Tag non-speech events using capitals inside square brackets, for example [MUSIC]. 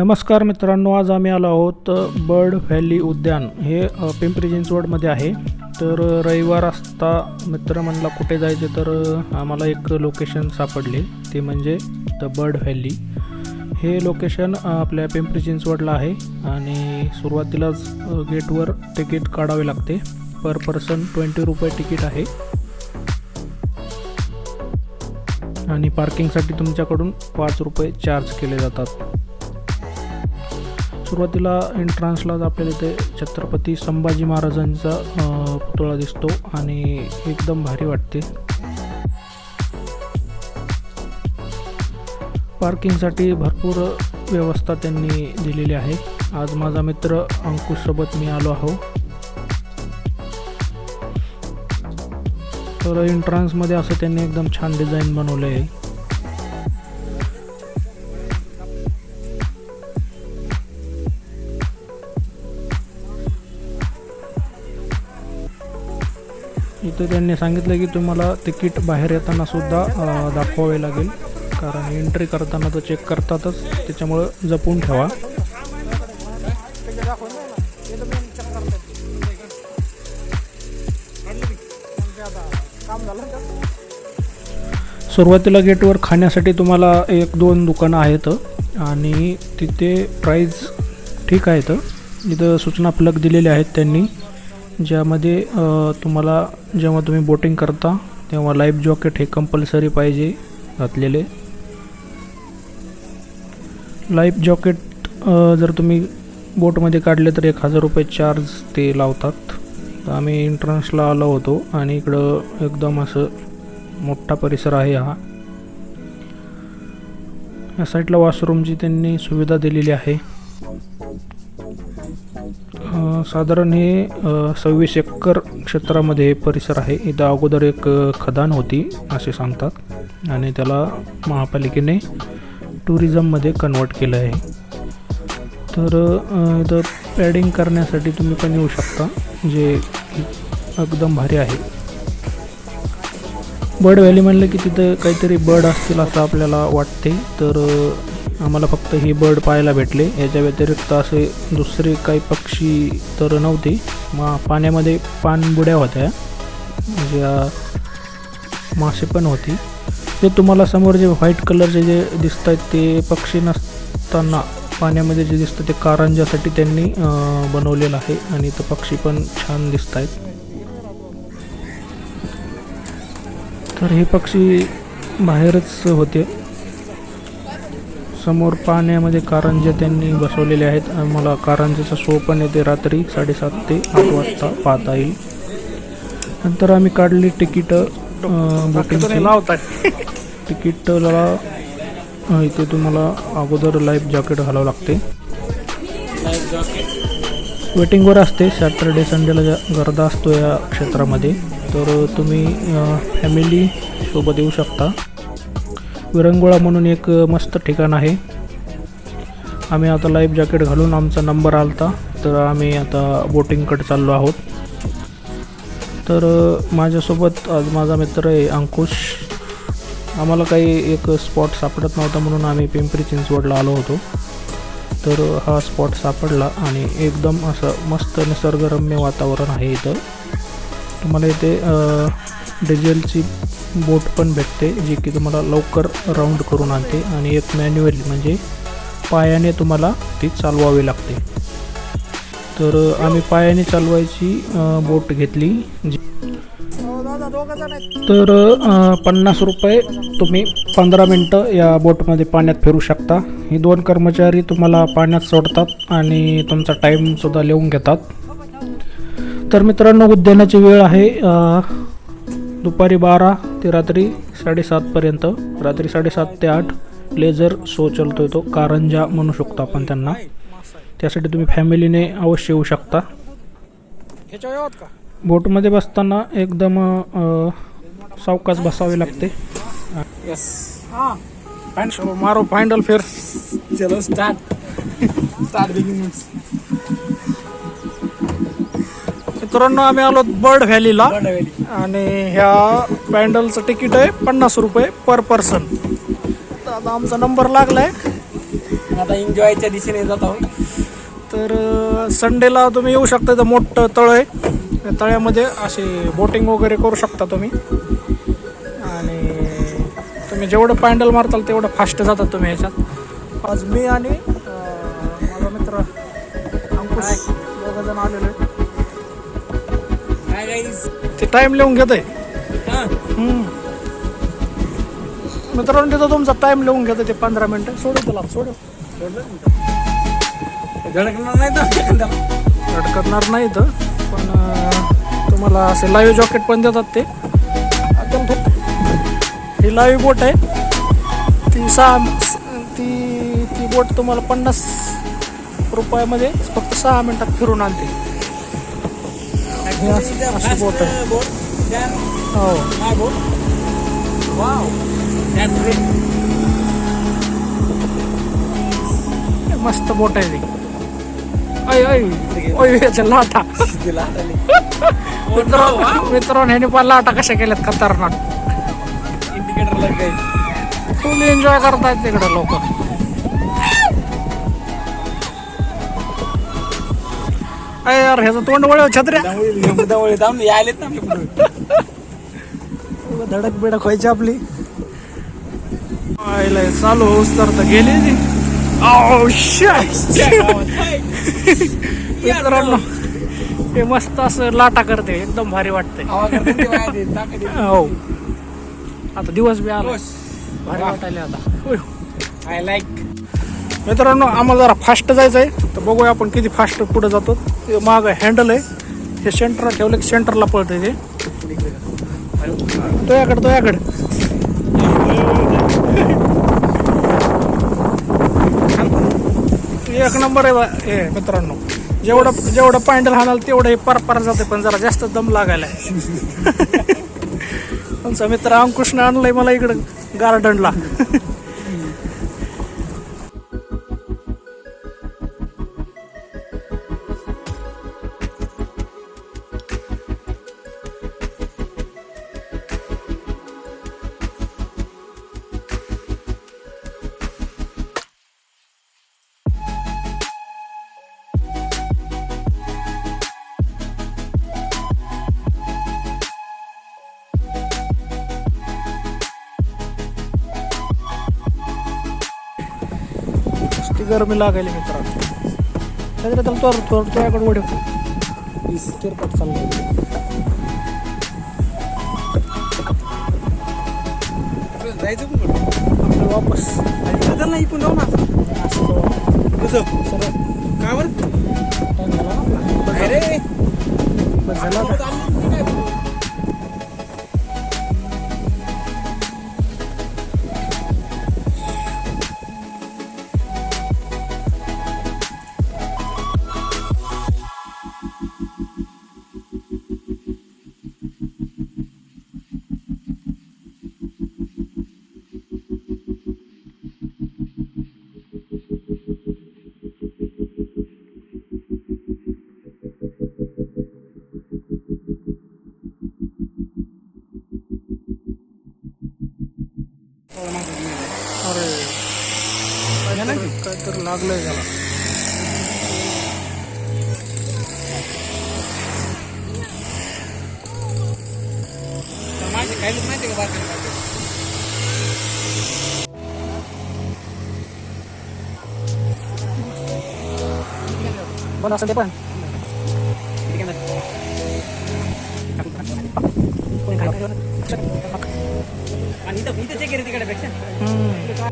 नमस्कार मित्रांनो आज आम्ही आलो आहोत बर्ड व्हॅली उद्यान. हे पिंपरी चिंचवडमध्ये आहे. तर रविवार असता मित्र म्हणला कुठे जायचे तर आम्हाला एक लोकेशन सापडले. ते म्हणजे द बर्ड व्हॅली. हे लोकेशन आपल्या पिंपरी चिंचवडला आहे आणि सुरुवातीलाच गेटवर तिकीट काढावे लागते. पर पर्सन ट्वेंटी रुपये तिकीट आहे. आणि पार्किंगसाठी तुमच्याकडून पाच रुपये चार्ज केले जातात. सुरुवातीला एंट्रान्सलाच आपल्याला इथे छत्रपती संभाजी महाराजांचा पुतळा दिसतो आणि एकदम भारी वाटते. पार्किंगसाठी भरपूर व्यवस्था त्यांनी दिलेली आहे. आज माझा मित्र अंकुशसोबत मी आलो आहो. तर एंट्रान्समध्ये असं त्यांनी एकदम छान डिझाईन बनवलं आहे तर त्यांनी सांगितलं की तुम्हाला तिकीट बाहेर येताना सुद्धा दाखवावे लागेल. कारण एंट्री करताना तर चेक करतातच. त्याच्यामुळं जपून ठेवा. सुरुवातीला गेटवर खाण्यासाठी तुम्हाला एक दोन दुकानं आहेत. आणि तिथे प्राईज ठीक आहेत इथं सूचना फलक दिलेले आहेत त्यांनी. ज्यामध्ये तुम्हाला जेव्हा तुम्ही बोटिंग करता तेव्हा लाईफ जॉकेट हे कंपल्सरी पाहिजे घातलेले. लाईफ जॉकेट जर तुम्ही बोटमध्ये काढले तर एक हजार रुपये चार्ज ते लावतात. तर आम्ही एंट्रन्सला आलो होतो आणि इकडं एकदम असं मोठा परिसर आहे हा. या साईडला वॉशरूमची त्यांनी सुविधा दिलेली आहे. साधारण हे सव्वीस एकर क्षेत्रामध्ये परिसर आहे. इथं अगोदर एक खदान होती असे सांगतात. आणि त्याला महापालिकेने टुरिझममध्ये कन्वर्ट केलं आहे तर इथं पॅडिंग करण्यासाठी तुम्ही पण येऊ शकता जे एकदम भारी आहे. बर्ड व्हॅली म्हणलं की तिथं काहीतरी बर्ड असतील असं आपल्याला वाटते. तर आम्हाला फक्त ही बर्ड पाहायला भेटले. याच्या व्यतिरिक्त असे दुसरे काही पक्षी तर नव्हते. मग पाण्यामध्ये पाणबुड्या होत्या. ज्या मासे पण होती. ते तुम्हाला समोर जे व्हाईट कलरचे जे दिसत आहेत ते पक्षी नसताना पाण्यामध्ये जे दिसतं ते कारंजासाठी त्यांनी बनवलेलं आहे आणि तो पक्षी पण छान दिसत आहेत तर हे पक्षी बाहेरच होते. समोर पाण्यामध्ये कारंजे त्यांनी बसवलेले आहेत. आणि मला कारंजेचा शो पण येते रात्री साडेसात ते आठ वाजता पाहता येईल. नंतर आम्ही काढली तिकीट बोटिंगची तिकीटला इथे तुम्हाला अगोदर लाईफ जॅकेट घालावं लागते. वेटिंगवर असते सॅटर्डे संडेला ज्या गर्दा असतो या क्षेत्रामध्ये. तर तुम्ही फॅमिली सोबत येऊ शकता. विरंगुळा म्हणून एक मस्त ठिकाण आहे. आम्ही आता लाईफ जॅकेट घालून आमचा नंबर आलता. तर आम्ही आता बोटिंगकडे चाललो आहोत. तर माझ्यासोबत आज माझा मित्र आहे अंकुश. आम्हाला काही एक स्पॉट सापडत नव्हता म्हणून आम्ही पिंपरी चिंचवडला आलो होतो. तर हा स्पॉट सापडला आणि एकदम असं मस्त निसर्गरम्य वातावरण आहे इथं. तुम्हाला इथे डिझेलची बोट पण भेटते जी की तुम्हाला लवकर राऊंड करून आणते आणि एक मॅन्युअली म्हणजे पायाने तुम्हाला ती चालवावी लागते. तर आम्ही पायाने चालवायची बोट घेतली. जी तर पन्नास रुपये तुम्ही पंधरा मिनटं या बोटमध्ये पाण्यात फिरू शकता. ही दोन कर्मचारी तुम्हाला पाण्यात सोडतात आणि तुमचा टाईमसुद्धा लिहून घेतात. तर मित्रांनो उद्यानाची वेळ आहे. दुपारी बारा ते रात्री साडेसातपर्यंत रात्री साडेसात ते आठ लेझर शो चालतो तो कारंजा म्हणू शकतो आपण त्यांना. त्यासाठी तुम्ही फॅमिलीने अवश्य येऊ शकता. बोटमध्ये बसताना एकदम सावकाश बसावे लागते. यस चलो मारो फाइनल फिर चलो स्टार्ट स्टार्ट बिगिनिंग्स मित्रांनो आम्ही आलो बर्ड व्हॅलीला. आणि ह्या पॅन्डलचं तिकीट आहे पन्नास रुपये पर पर्सन. तर आता आमचा नंबर लागलाय. आता एन्जॉयच्या दिशेने जात आहोत. तर संडेला तुम्ही येऊ शकता. इथं मोठं तळ आहे. त्या तळ्यामध्ये असे बोटिंग वगैरे करू शकता तुम्ही. आणि तुम्ही जेवढं पॅन्डल मारताल तेवढं फास्ट जातात तुम्ही ह्याच्यात. आज मी आणि माझा मित्र अंकुश दोघं जण आलेलो आहे. ते टाइम लिहून घेत आहे मित्रांनो तिथं तुमचा टाइम लिहून घेतं ते पंधरा मिनटं. सोडू त्याला सोडू. धडकणार नाही तर नाही इथं पण तुम्हाला असे लाईव्ह जॉकेट पण देतात ते. ही लाईव्ह बोट आहे. ती सहा ती ती बोट तुम्हाला पन्नास रुपयामध्ये फक्त सहा मिनिटात फिरून आणते. दॅट्स ग्रेट मस्त बोट आहे ती. अय अय अय याच्या लाटा. मित्रांनो मित्रांनो ह्याने पण लाटा कशा केल्यात खतरनाक. इंडिकेटर लग गई फुल एन्जॉय करतायत तिकडे लोक. अय यार ह्याचं तोंड वळ छत्र्या. यायलेत ना धडक बिडक व्हायची आपली. चालू होऊस तर तर गेली ती. shit. मित्रांनो हे मस्त असं लाटा करते एकदम भारी वाटते ते. हो. आता दिवस बी आला. भारी वाटायला आता. होय. आय लाईक मित्रांनो आम्हाला जरा फास्ट जायचं आहे तर बघूया आपण किती फास्ट पुढे जातो. ते माग हँडल आहे. हे सेंटरला ठेवलं की सेंटरला पळतंय ते. तो याकडे तो याकडे एक नंबर आहे बा- हे मित्रांनो. जेवढं जेवढं पॅन्डल हाणाल तेवढं हे पार पार जाते पण जरा जास्त दम लागायला [LAUGHS] तुमचा मित्र अंकुशनं आणलंय मला इकडं गार्डनला [LAUGHS] ती गरमी लागायली मित्रांनो त्याच्यात त्याला तो थोडं तुझ्याकडे वडे तिरपट चाललंय जायचं पण वापस. बदल नाही इकडून जाऊ ना? असं. कसं सरळ. का बरं? अरे बस झाला. काय तर लागलंय त्याला. माहिती खायला माहिती का बाकी पण असं ते पण. कोणी खायला- आणि इथं इथं चेक तिकडे पेक्षा.